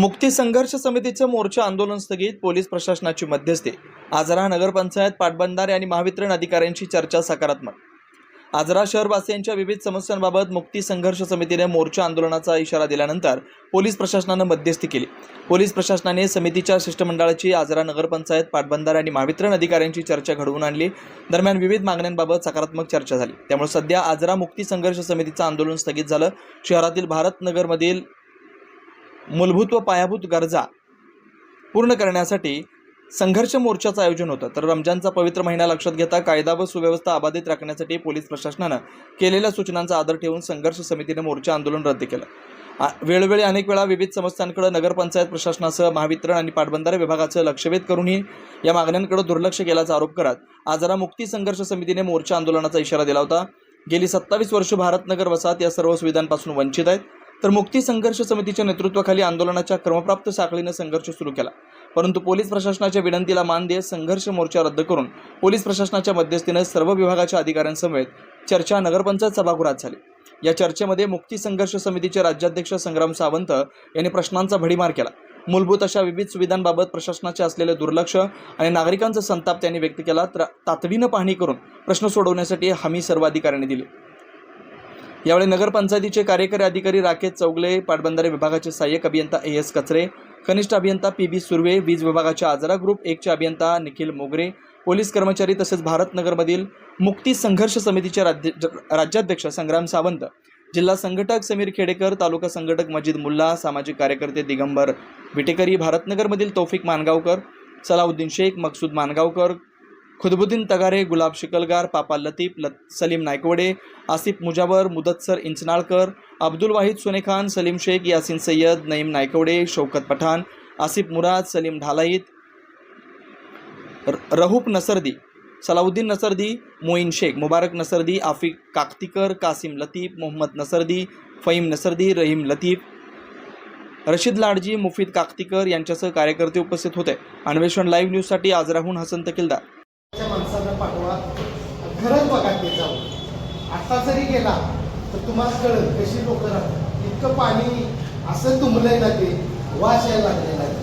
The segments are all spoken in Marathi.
मुक्ती संघर्ष समितीचं मोर्चा आंदोलन स्थगित पोलीस प्रशासनाची मध्यस्थी. आजरा नगरपंचायत पाटबंधारे आणि महावितरण अधिकाऱ्यांची चर्चा सकारात्मक. आजरा शहरवासियांच्या विविध समस्यांबाबत मुक्ती संघर्ष समितीने मोर्चा आंदोलनाचा इशारा दिल्यानंतर पोलीस प्रशासनानं मध्यस्थी केली. पोलीस प्रशासनाने समितीच्या शिष्टमंडळाची आजरा नगरपंचायत पाटबंधारे आणि महावितरण अधिकाऱ्यांची चर्चा घडवून आणली. दरम्यान विविध मागण्यांबाबत सकारात्मक चर्चा झाली. त्यामुळे सध्या आजरा मुक्ती संघर्ष समितीचं आंदोलन स्थगित झालं. शहरातील भारतनगरमधील मूलभूत व पायाभूत गरजा पूर्ण करण्यासाठी संघर्ष मोर्चाचं आयोजन होतं. तर रमजानचा पवित्र महिना लक्षात घेता कायदा व सुव्यवस्था अबाधित राखण्यासाठी पोलीस प्रशासनानं केलेल्या सूचनांचा आदर ठेवून संघर्ष समितीने मोर्चा आंदोलन रद्द केलं. आ- वेळोवेळी अनेक वेळा विविध समस्यांकडे नगरपंचायत प्रशासनासह महावितरण आणि पाटबंधारे विभागाचं लक्षवेध करूनही या मागण्यांकडे दुर्लक्ष केल्याचा आरोप करत आजरा मुक्ती संघर्ष समितीने मोर्चा आंदोलनाचा इशारा दिला होता. गेली सत्तावीस वर्ष भारतनगर वसाहत या सर्व सुविधांपासून वंचित आहेत. तर मुक्ती संघर्ष समितीच्या नेतृत्वाखाली आंदोलनाच्या क्रमप्राप्त साखळीनं संघर्ष सुरू केला. परंतु पोलीस प्रशासनाच्या विनंतीला मान देत संघर्ष मोर्चा रद्द करून पोलीस प्रशासनाच्या मध्यस्थीनं सर्व विभागाच्या अधिकाऱ्यांसमवेत चर्चा नगरपंचायत सभागृहात झाली. या चर्चेमध्ये मुक्ती संघर्ष समितीचे राज्याध्यक्ष संग्राम सावंत यांनी प्रश्नांचा भडीमार केला. मूलभूत अशा विविध सुविधांबाबत प्रशासनाचे असलेले दुर्लक्ष आणि नागरिकांचा संताप त्यांनी व्यक्त केला तर तातडीनं पाहणी करून प्रश्न सोडवण्यासाठी हमी सर्व अधिकाऱ्यांनी दिली. यावेळी नगरपंचायतीचे कार्यकारी अधिकारी राकेश चौगले पाटबंधारे विभागाचे सहाय्यक अभियंता ए एस कचरे कनिष्ठ अभियंता पी बी सुर्वे वीज विभागाच्या आजरा ग्रुप एकचे अभियंता निखिल मोगरे पोलीस कर्मचारी तसेच भारतनगरमधील मुक्ती संघर्ष समितीचे राज्य राज्याध्यक्ष संग्राम सावंत जिल्हा संघटक समीर खेडेकर तालुका संघटक मजिद मुल्ला सामाजिक कार्यकर्ते दिगंबर विटेकरी भारतनगरमधील तौफिक मानगावकर सलाउद्दीन शेख मकसूद मानगावकर खुदबुद्दीन तगारे गुलाब शिकलगार पापा लतीफ लत सलीम नायकवडे आसिफ मुजावर मुदत्सर इंचनाळकर अब्दुल वाहिद सुनेखान सलीम शेख यासिन सय्यद नईम नायकवडे शौकत पठाण आसिफ मुराद सलीम ढालाईत र- रहूप नसरदी सलाउद्दीन नसरदी मोईन शेख मुबारक नसरदी आफिक काकतीकर कासिम लतीफ मोहम्मद नसरदी फहीम नसरदी रहीम लतीफ रशीद लाडजी मुफीद काकतीकर यांच्यासह कार्यकर्ते उपस्थित होते. अन्वेषण लाईव्ह न्यूजसाठी आजराहून हसन तकिलदार. खरंच बघा ते जाऊन आता जरी गेला तर तुम्हाला कळत कशी लोक राहतात. इतकं पाणी असं तुंबलंय ना ते वास यायला लागलेला आहे.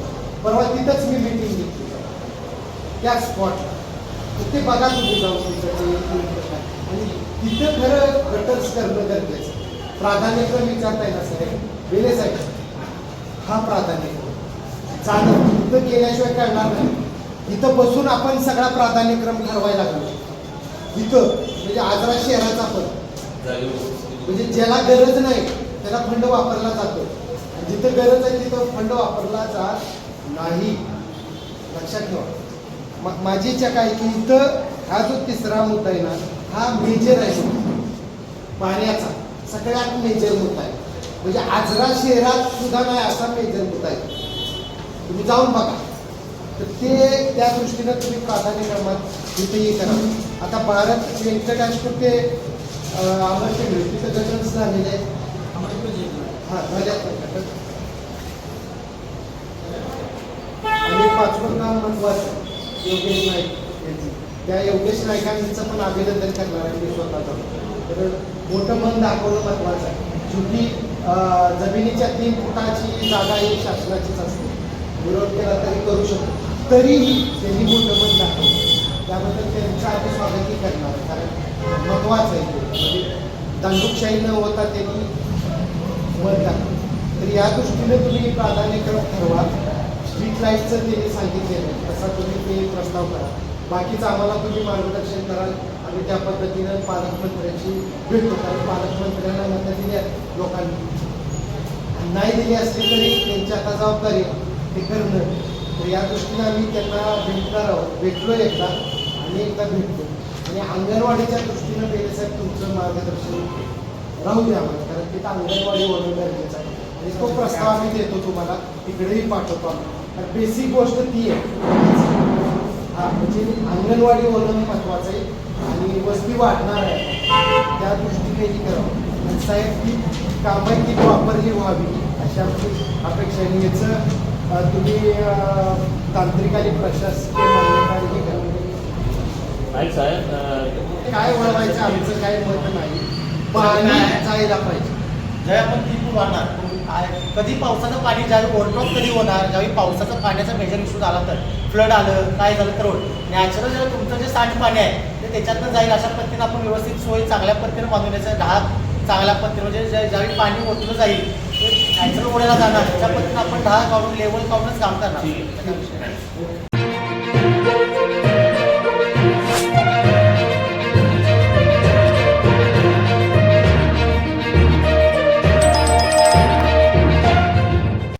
परवा तिथंच मी मिटिंग घेतली. त्या स्पॉटला ते बघा तुम्ही जाऊन आणि तिथं खरं गटर्स करणं गरजेचं प्राधान्यक्रम विचारताय ना साहेब वेळे साहेब हा प्राधान्यक्रम चालत तिथं गेल्याशिवाय कळणार नाही. इथं बसून आपण सगळा प्राधान्यक्रम ठरवायला लागलो. इथं म्हणजे आजरा शहराचा पण. म्हणजे ज्याला गरज नाही त्याला फंड वापरला जातो. आणि जिथं गरज आहे तिथं फंड वापरला जात नाही. लक्षात ठेवा. माझी इच्छा काय की इथं हा जो तिसरा मुद्दा आहे ना हा मेजर आहे. पाण्याचा. सगळ्यात मेजर मुद्दा आहे. म्हणजे आजरा शहरात सुद्धा नाही असा मेजर मुद्दा आहे. तुम्ही जाऊन बघा. तर ते त्या दृष्टीनं तुम्ही प्राधान्यक्रमात इथेही करा. आता भारत म्हणजे व्यंकटाष्ट ते अमर टेंबळे तिथं गजन झालेले आहेत हां झाल्यात आणि पाचवं काम महत्वाचं योगेश नाईक यांची. त्या योगेश नाईकांचं पण अभिनंदन करणार आहे मी स्वतः तर मोठं मन दाखवणं महत्वाचं आहे. छोटी जमिनीच्या तीन फुटाची जागा ही शासनाचीच असते. विरोध केला तरी करू शकतो. तरीही त्यांनी मोठं मन दाखवलं. त्याबद्दल त्यांचं आम्ही स्वागतही करणार कारण महत्वाचं आहे म्हणजे दांडूकशाही न होता त्यांनी मत टाकलं. तर या दृष्टीने तुम्ही प्राधान्यक्रम ठरवा. स्ट्रीट लाईटचं त्यांनी सांगितलेलं आहे. तसा तुम्ही ते प्रस्ताव करा. बाकीचं आम्हाला तुम्ही मार्गदर्शन कराल आणि त्या पद्धतीनं पालकमंत्र्यांची भेटतो कारण पालकमंत्र्यांना मतं दिली लोकांनी. आणि नाही दिली असली तरी त्यांची आता जबाबदारी ते करणं. तर या दृष्टीने आम्ही त्यांना भेटणार आहोत. भेटलो एकदा. आणि एकदा भेटतो आणि अंगणवाडीच्या दृष्टीनं बेलेसाहेब तुमचं मार्गदर्शन राहू द्या आम्हाला. कारण तिथं अंगणवाडी होणं गरजेचं आहे. आणि तो प्रस्ताव आम्ही देतो तुम्हाला. तिकडेही पाठवतो आम्ही. बेसिक गोष्ट ती आहे. हा म्हणजे अंगणवाडी होणं महत्वाचं आहे. आणि वस्ती वाढणार आहे. त्या दृष्टीनेही करावं. आणि साहेब ती कामाची ती प्रॉपरली व्हावी अशा आमची अपेक्षा आहे. याचं तुम्ही तांत्रिक आणि प्रशासकीय मान्यता हे नाईक साहेब काय वळवायचं आमचं काय मत नाही. पाणी जायला पाहिजे. जय आपण ती वाढणार. कधी पावसाचं पाणी ज्यावेळी ओव्हरफ्लो कधी होणार ज्यावेळी पावसाचा पाण्याचा मेजर इश्यू झाला तर फ्लड आलं काय झालं तर नॅचरल जर तुमचं जे सांडपाणी आहे ते त्याच्यातनं जाईल अशा पद्धतीने आपण व्यवस्थित सोय चांगल्या पद्धतीने बांधवण्याचं ढाक चांगल्या पद्धतीने म्हणजे ज्या- ज्यावेळी पाणी ओतलं जाईल नॅचरल ओढ्याला जाणार त्याच्या पद्धतीने आपण ढाक काढून लेवल काढूनच काम करणार.